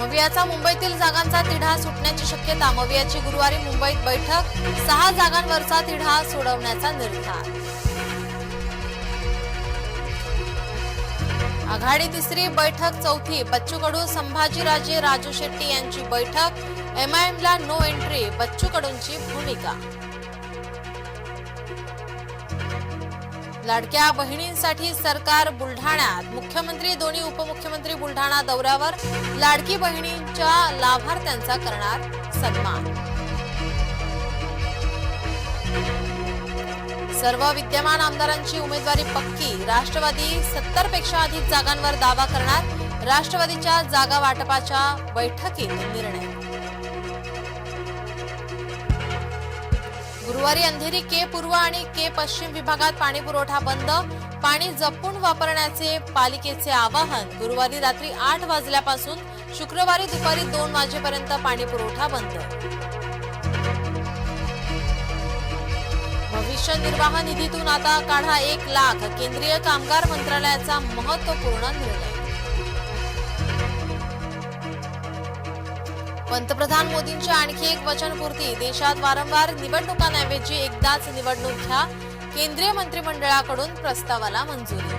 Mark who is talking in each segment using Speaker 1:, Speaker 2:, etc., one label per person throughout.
Speaker 1: मवियाचा मुंबईतील जागांचा तिढा सुटण्याची शक्यता. मवियाची गुरुवारी मुंबईत बैठक. सहा जागांवरचा तिढा सोडवण्याचा निर्धार. आघाडी तिसरी बैठक चौथी. बच्चू कडू संभाजीराजे राजू शेट्टी यांची बैठक. एमआयएमला नो एंट्री बच्चू कडूंची भूमिका. लाडक्या बहिणींसाठी सरकार बुलढाण्यात. मुख्यमंत्री दोन्ही उपमुख्यमंत्री बुलढाणा दौऱ्यावर. लाडकी बहिणींच्या लाभार्थ्यांचा करणार सन्मान. सर्व विद्यमान आमदारांची उमेदवारी पक्की. राष्ट्रवादी सत्तरपेक्षा अधिक जागांवर दावा करणार राष्ट्रवादीच्या जागा वाटपाच्या बैठकीत निर्णय. गुरुवारी अंधेरी के पूर्व आणि के पश्चिम विभागात पाणी पुरवठा बंद पाणी जपून वापरण्याचे पालिकेचे आवाहन. गुरुवारी रात्री आठ वाजल्यापासून शुक्रवारी दुपारी दोन वाजेपर्यंत पाणी पुरवठा बंद. भविष्य निर्वाह निधीतून आता काढा एक लाख. केंद्रीय कामगार मंत्रालयाचा महत्त्वपूर्ण निर्णय. पंतप्रधान मोदींची आणखी एक वचनपूर्ती. देशात वारंवार निवडणुकांऐवजी एकदाच निवडणूक घ्या. केंद्रीय मंत्रिमंडळाकडून प्रस्तावाला मंजुरी.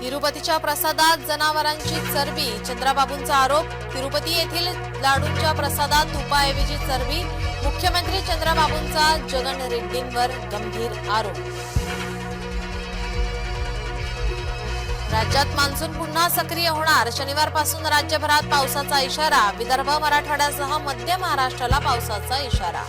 Speaker 1: तिरुपतीच्या प्रसादात जनावरांची चरबी चंद्राबाबूंचा आरोप. तिरुपती येथील लाडूंच्या प्रसादात तुपाऐवजी चरबी. मुख्यमंत्री चंद्राबाबूंचा जगन रेड्डींवर गंभीर आरोप. राज्यात मान्सून पुन्हा सक्रिय होणार. शनिवारपासून राज्यभरात पावसाचा इशारा. विदर्भ मराठवाड्यासह मध्य महाराष्ट्राला पावसाचा इशारा.